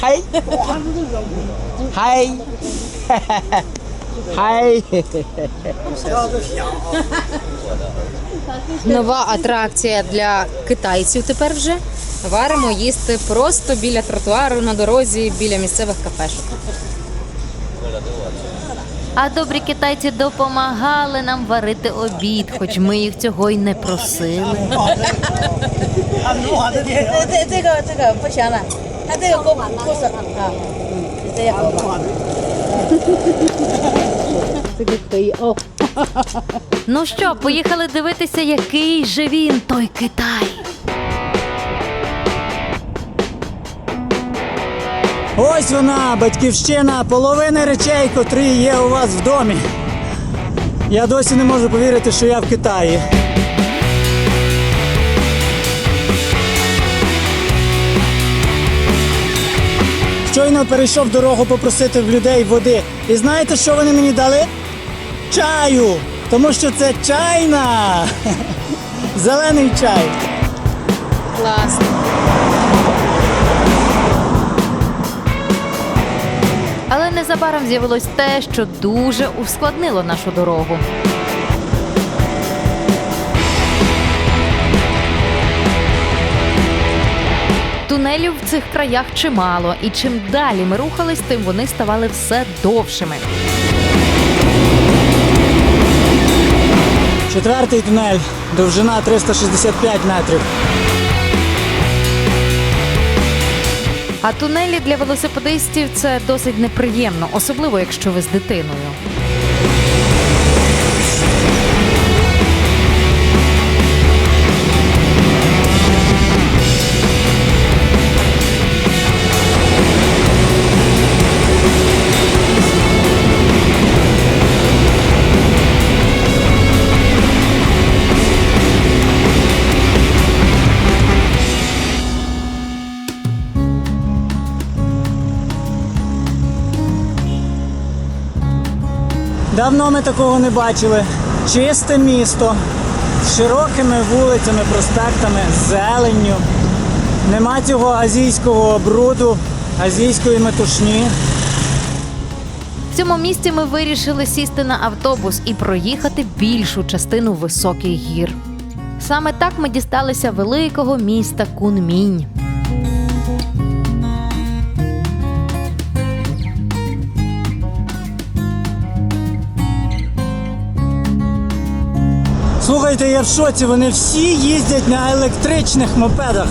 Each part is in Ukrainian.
Хай. Хай. Хай. Нова атракція для китайців тепер вже. Варимо їсти просто біля тротуару на дорозі, біля місцевих кафешок. А добрі китайці допомагали нам варити обід, хоч ми їх цього й не просили. 这这这个这个不行了，它这个锅不是啊，是这样。这个可以哦。 Ну що, поїхали дивитися, який же він, той Китай. Ось вона, батьківщина, половини речей, котрі є у вас в домі. Я досі не можу повірити, що я в Китаї. Щойно перейшов дорогу попросити в людей води. І знаєте, що вони мені дали? Чаю! Тому що це чайна! Зелений чай. Класно. Але незабаром з'явилось те, що дуже ускладнило нашу дорогу. Тунелів в цих краях чимало, і чим далі ми рухались, тим вони ставали все довшими. Четвертий тунель, довжина 365 метрів. А тунелі для велосипедистів це досить неприємно, особливо якщо ви з дитиною. Давно ми такого не бачили. Чисте місто з широкими вулицями, проспектами, зеленню. Нема цього азійського бруду, азійської метушні. В цьому місці ми вирішили сісти на автобус і проїхати більшу частину високих гір. Саме так ми дісталися великого міста Кунмінь. Слухайте, я в шоці, вони всі їздять на електричних мопедах.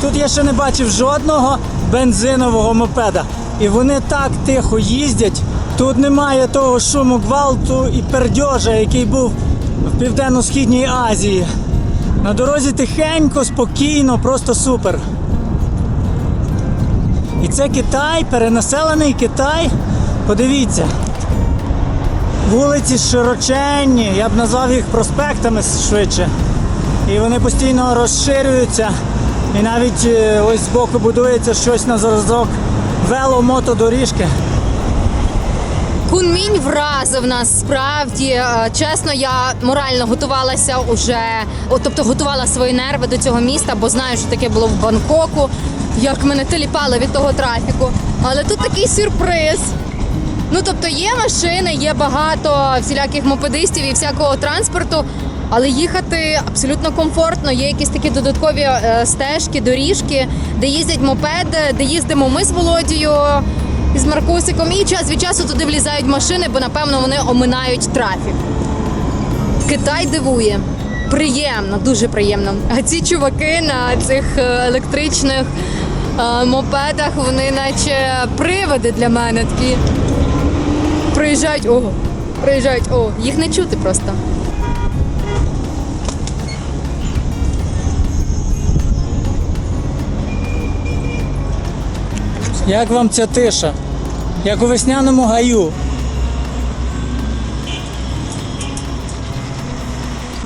Тут я ще не бачив жодного бензинового мопеда. І вони так тихо їздять. Тут немає того шуму гвалту і пердьожа, який був в Південно-Східній Азії. На дорозі тихенько, спокійно, просто супер. І це Китай, перенаселений Китай. Подивіться. Вулиці широченні, я б назвав їх проспектами швидше. І вони постійно розширюються. І навіть е, ось збоку будується щось на зразок веломотодоріжки. Кунмінь вразив нас справді. Е, Чесно, я морально готувалася уже, тобто готувала свої нерви до цього міста, бо знаю, що таке було в Бангкоку, як мене теліпало від того трафіку. Але тут такий сюрприз. Ну тобто є машини, є багато всіляких мопедистів і всякого транспорту, але їхати абсолютно комфортно. Є якісь такі додаткові е, стежки, доріжки, де їздять мопеди, де їздимо ми з Володією з Маркусиком, і час від часу туди влізають машини, бо напевно вони оминають трафік. Китай дивує. Приємно, дуже приємно. А ці чуваки на цих е, електричних е, мопедах, вони наче приводи для мене такі. Приїжджають, ого, приїжджають, о, їх не чути просто. Як вам ця тиша? Як у весняному гаю.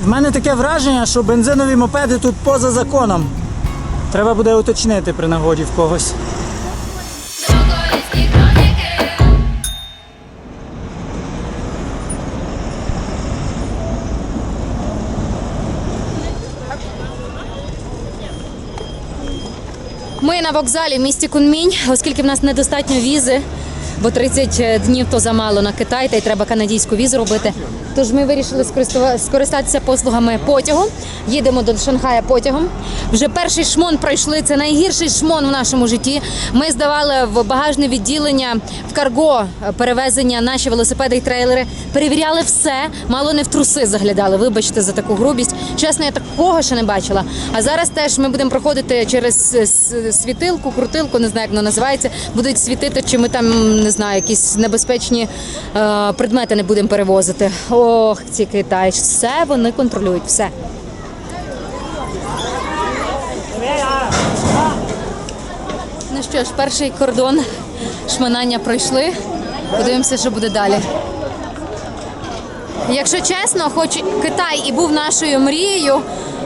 В мене таке враження, що бензинові мопеди тут поза законом. Треба буде уточнити при нагоді в когось. Ми на вокзалі в місті Кунмінь, оскільки в нас недостатньо візи, бо 30 днів то замало на Китай, та й треба канадійську візу робити. Тож ми вирішили скористатися послугами потягу. Їдемо до Шанхая потягом. Вже перший шмон пройшли. Це найгірший шмон в нашому житті. Ми здавали в багажне відділення в карго перевезення наші велосипеди і трейлери. Перевіряли все, мало не в труси заглядали. Вибачте за таку грубість. Чесно, я такого ще не бачила. А зараз теж ми будемо проходити через світилку, крутилку, не знаю, як воно називається. Будуть світити, чи ми там не знаю, якісь небезпечні е, предмети не будемо перевозити. Ох, ці Китай, все вони контролюють, все. Ну що ж, перший кордон шманання пройшли. Подивимося, що буде далі. Якщо чесно, хоч Китай і був нашою мрією,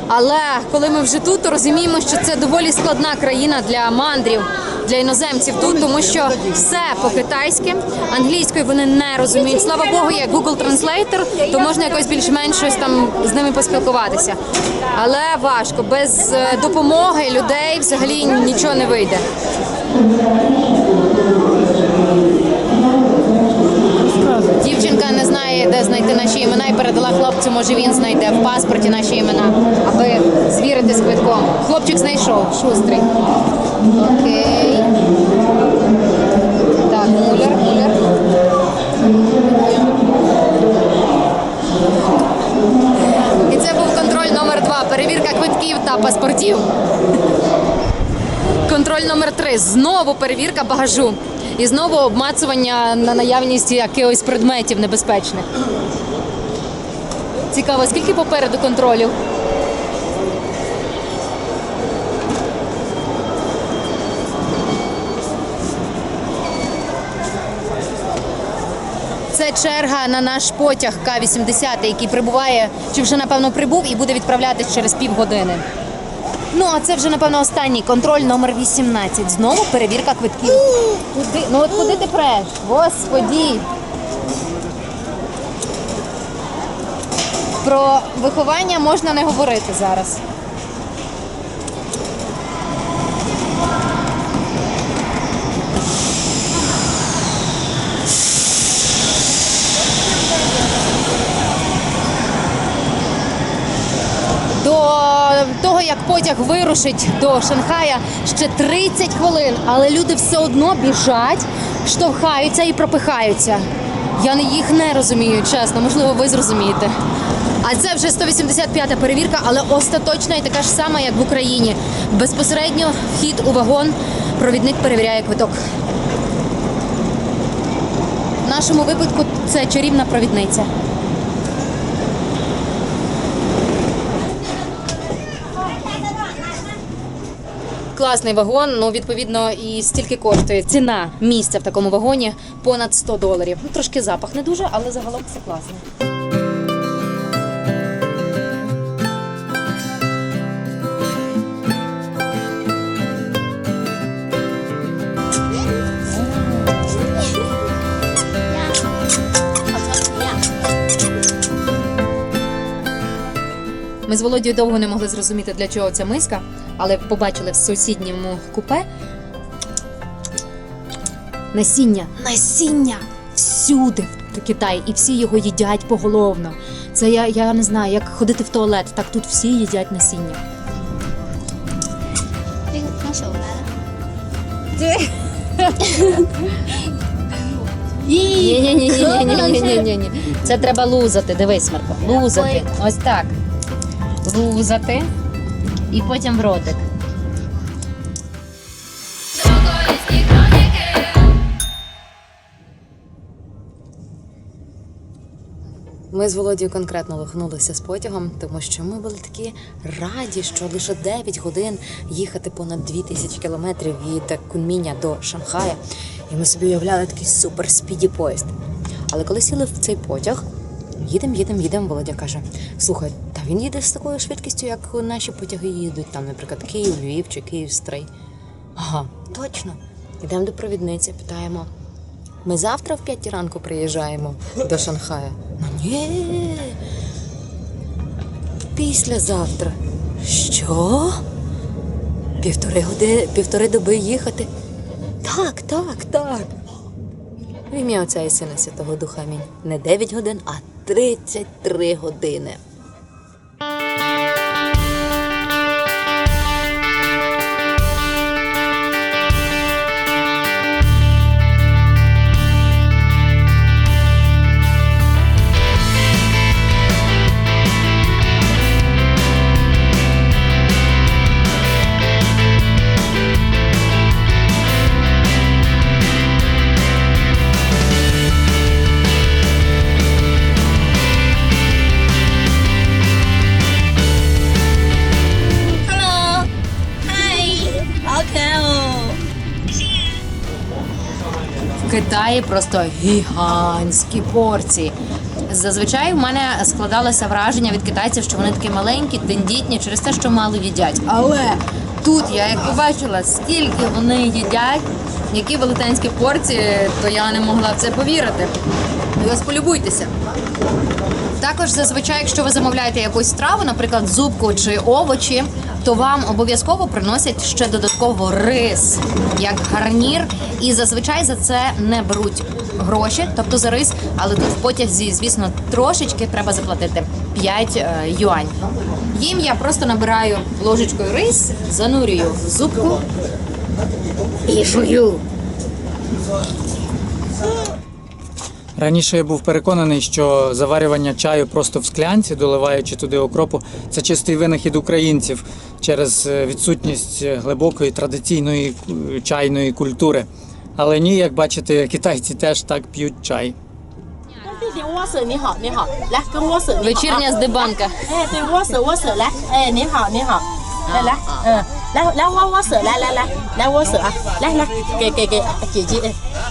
але коли ми вже тут, то розуміємо, що це доволі складна країна для мандрів, для іноземців тут, тому що все по-китайськи, англійською вони не розуміють. Слава Богу, є Google Translator, то можна якось більш-менш щось там з ними поспілкуватися. Але важко, без е, допомоги людей взагалі нічого не вийде. Дівчинка не знає, де знайти наші імена і передала хлопцю, може він знайде в паспорті наші імена, аби звірити з квитком. Хлопчик знайшов, шустрий. Окей. Так, муляр, муляр. І це був контроль номер два. Перевірка квитків та паспортів. Контроль номер три. Знову перевірка багажу. І знову обмацування на наявність якихось предметів небезпечних. Цікаво, скільки попереду контролів? Це черга на наш потяг К-80, який прибуває, чи вже напевно прибув і буде відправлятись через півгодини. Ну, а це вже, напевно, останній контроль номер 18. Знову перевірка квитків. Куди? Ну от куди ти преш? Господі. Про виховання можна не говорити зараз. До того, як потяг вирушить до Шанхая, ще 30 хвилин, але люди все одно біжать, штовхаються і пропихаються. Я їх не розумію, чесно, можливо, ви зрозумієте. А це вже 185-та перевірка, але остаточна і така ж сама, як в Україні. Безпосередньо вхід у вагон, провідник перевіряє квиток. В нашому випадку це чарівна провідниця. Класний вагон, ну відповідно і стільки коштує. Ціна місця в такому вагоні понад 100 доларів. Ну трошки запах не дуже, але загалом все класно. Ми з Володією довго не могли зрозуміти, для чого ця миска, але побачили в сусідньому купе насіння. Насіння всюди в Китаї, і всі його їдять поголовно. Це я, я не знаю, як ходити в туалет, так тут всі їдять насіння. Ні, ні, ні, ні, ні, ні, ні, ні, ні. Це треба лузати. Дивись, Марко, лузати. Ось так. Лузати. І потім в ротик. Ми з Володією конкретно лохнулися з потягом, тому що ми були такі раді, що лише 9 годин їхати понад 2000 кілометрів від Кунміня до Шанхая. І ми собі уявляли такий супер спіді поїзд. Але коли сіли в цей потяг, їдемо, їдемо, їдемо, Володя каже: слухай, він їде з такою швидкістю, як наші потяги їдуть, там, наприклад, Київ, Львів чи Київ Стрий. Ага, точно. Йдемо до провідниці, питаємо. Ми завтра в п'ятій ранку приїжджаємо до Шанхая. Ну ні. Післязавтра. Що? Півтори години, півтори доби їхати. Так, так, так. В ім'я Отця і Сина Святого Духа Амінь. Не 9 годин, а 33 години. В просто гігантські порції. Зазвичай в мене складалося враження від китайців, що вони такі маленькі, тендітні через те, що мало їдять. Але тут я як побачила, скільки вони їдять, які велетенські порції, то я не могла в це повірити. І ось полюбуйтеся. Також зазвичай, якщо ви замовляєте якусь страву, наприклад, зубку чи овочі, то вам обов'язково приносять ще додатково рис як гарнір, і зазвичай за це не беруть гроші, тобто за рис, але тут в потязі, звісно, трошечки треба заплатити 5 е, юань. Їм я просто набираю ложечкою рис, занурюю в зубку і жую. Раніше я був переконаний, що заварювання чаю просто в склянці, доливаючи туди окропу, це чистий винахід українців через е, відсутність е, глибокої традиційної е, чайної культури. Але ні, як бачите, китайці теж так п'ють чай. Вечірня з дебанка.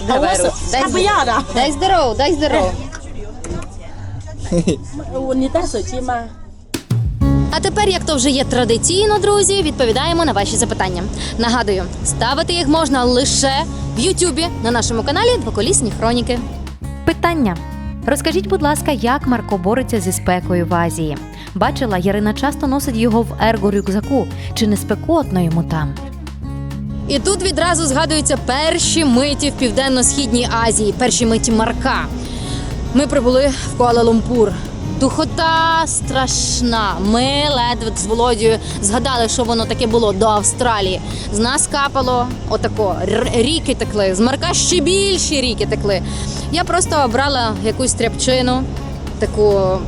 Давай руку. Дай здорово. Дай здорово, дай здорово. А тепер, як то вже є традиційно, друзі, відповідаємо на ваші запитання. Нагадую, ставити їх можна лише в Ютубі на нашому каналі Двоколісні хроніки. Питання: розкажіть, будь ласка, як Марко бореться зі спекою в Азії? Бачила, Ярина часто носить його в ерго рюкзаку. Чи не спекотно йому там? І тут відразу згадуються перші миті в південно-східній Азії, перші миті Марка. Ми прибули в Куала-Лумпур. Духота страшна. Ми ледве з Володією згадали, що воно таке було до Австралії. З нас капало отако. Ріки текли, з Марка ще більші ріки текли. Я просто брала якусь тряпчину, таку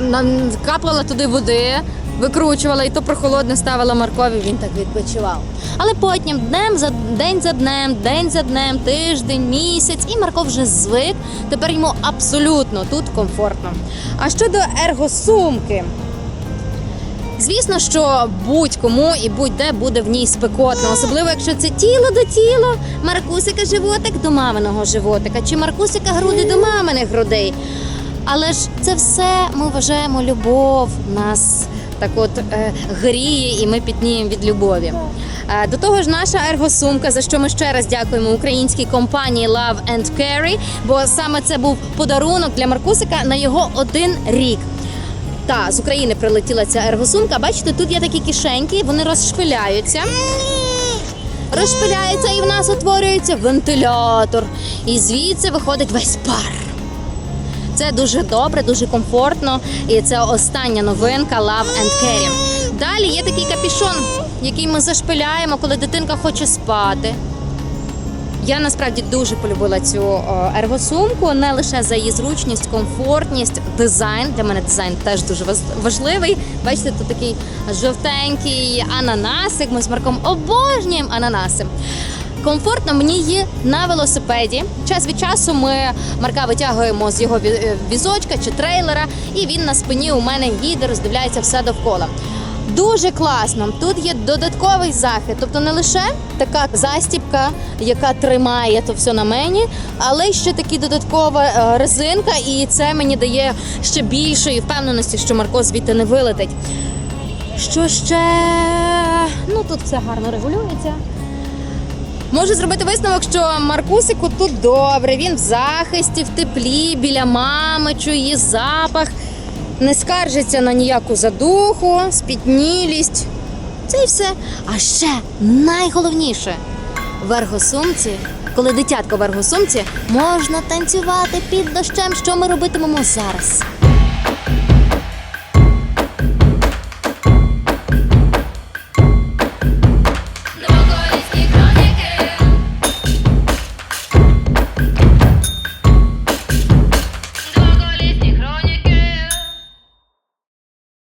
е, капала туди води, викручувала і то прохолодне ставила Маркові, він так відпочивав. Але потім днем за день за днем, день за днем, тиждень, місяць, і Марко вже звик. Тепер йому абсолютно тут комфортно. А щодо ергосумки. Звісно, що будь-кому і будь-де буде в ній спекотно, особливо якщо це тіло до тіла, Маркусика животик до маминого животика, чи Маркусика груди до маминих грудей. Але ж це все ми вважаємо любов нас так от е, гріє, і ми пітніємо від любові. Е, До того ж, наша ергосумка, за що ми ще раз дякуємо українській компанії Love and Carry, бо саме це був подарунок для Маркусика на його один рік. Та з України прилетіла ця ергосумка. Бачите, тут є такі кишеньки, вони розшпиляються. Розшпиляються, і в нас утворюється вентилятор. І звідси виходить весь пар. Це дуже добре, дуже комфортно. І це остання новинка Love and Carry. Далі є такий капішон, який ми зашпиляємо, коли дитинка хоче спати. Я насправді дуже полюбила цю ергосумку не лише за її зручність, комфортність, дизайн. Для мене дизайн теж дуже важливий. Бачите, тут такий жовтенький ананасик. Ми з Марком обожнюємо ананаси. Комфортно мені є на велосипеді. Час від часу ми Марка витягуємо з його е, візочка чи трейлера, і він на спині у мене їде, роздивляється все довкола. Дуже класно. Тут є додатковий захист, тобто не лише така застібка, яка тримає то все на мені, але ще такі додаткова е, резинка, і це мені дає ще більшої впевненості, що Марко звідти не вилетить. Що ще? Ну тут все гарно регулюється. Можу зробити висновок, що Маркусику тут добре. Він в захисті, в теплі, біля мами, чує запах, не скаржиться на ніяку задуху, спітнілість. Це і все. А ще найголовніше в ергосумці, коли дитятко в ергосумці, можна танцювати під дощем, що ми робитимемо зараз.